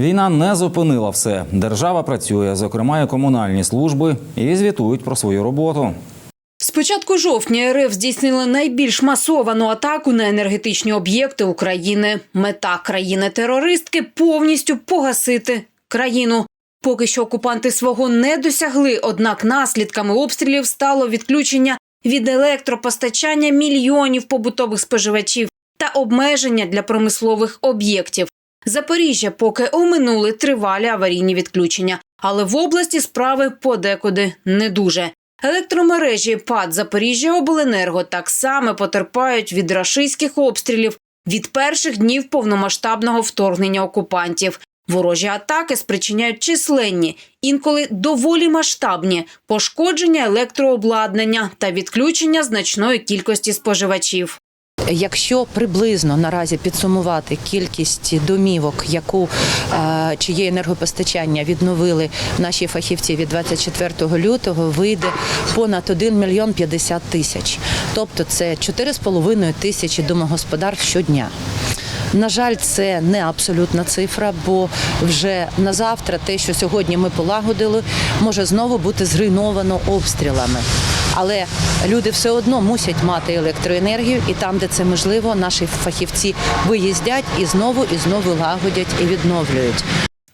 Війна не зупинила все. Держава працює, зокрема, і комунальні служби, і звітують про свою роботу. З початку жовтня РФ здійснили найбільш масовану атаку на енергетичні об'єкти України. Мета країни-терористки повністю погасити країну. Поки що окупанти свого не досягли, однак наслідками обстрілів стало відключення від електропостачання мільйонів побутових споживачів та обмеження для промислових об'єктів. Запоріжжя поки оминули тривалі аварійні відключення, але в області справи подекуди не дуже. Електромережі ПАД Запоріжжя Обленерго так само потерпають від рашистських обстрілів від перших днів повномасштабного вторгнення окупантів. Ворожі атаки спричиняють численні, інколи доволі масштабні пошкодження електрообладнання та відключення значної кількості споживачів. Якщо приблизно наразі підсумувати кількість домівок, яку е, чиє енергопостачання відновили наші фахівці від 24 лютого, вийде понад 1 мільйон 50 тисяч. Тобто це 4,5 тисячі домогосподарств щодня. На жаль, це не абсолютна цифра, бо вже на завтра те, що сьогодні ми полагодили, може знову бути зруйновано обстрілами. Але люди все одно мусять мати електроенергію, і там, де це можливо, наші фахівці виїздять і знову і знову лагодять і відновлюють.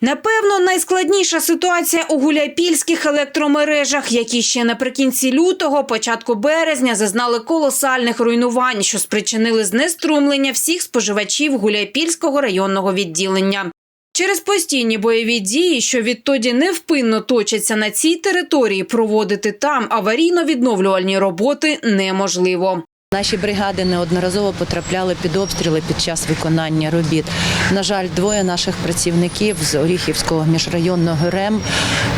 Напевно, найскладніша ситуація у гуляйпільських електромережах, які ще наприкінці лютого, початку березня зазнали колосальних руйнувань, що спричинили знеструмлення всіх споживачів гуляйпільського районного відділення. Через постійні бойові дії, що відтоді невпинно точаться на цій території, проводити там аварійно-відновлювальні роботи неможливо. Наші бригади неодноразово потрапляли під обстріли під час виконання робіт. На жаль, двоє наших працівників з Оріхівського міжрайонного РЕМ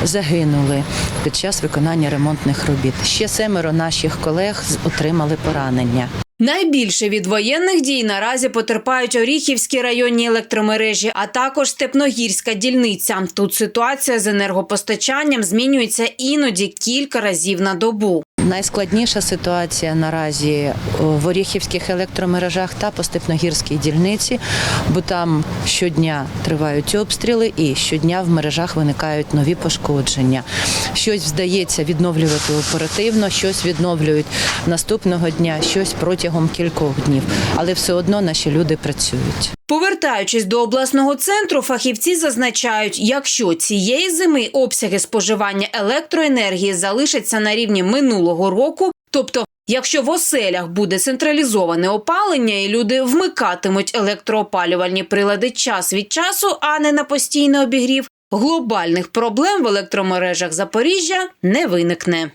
загинули під час виконання ремонтних робіт. Ще семеро наших колег отримали поранення. Найбільше від воєнних дій наразі потерпають Оріхівські районні електромережі, а також Степногірська дільниця. Тут ситуація з енергопостачанням змінюється іноді кілька разів на добу. Найскладніша ситуація наразі в Оріхівських електромережах та по Степногірській дільниці, бо там щодня тривають обстріли і щодня в мережах виникають нові пошкодження. Щось вдається відновлювати оперативно, щось відновлюють наступного дня, щось протягом кількох днів. Але все одно наші люди працюють. Повертаючись до обласного центру, фахівці зазначають, якщо цієї зими обсяги споживання електроенергії залишаться на рівні минулого року, тобто якщо в оселях буде централізоване опалення і люди вмикатимуть електроопалювальні прилади час від часу, а не на постійний обігрів, глобальних проблем в електромережах Запоріжжя не виникне.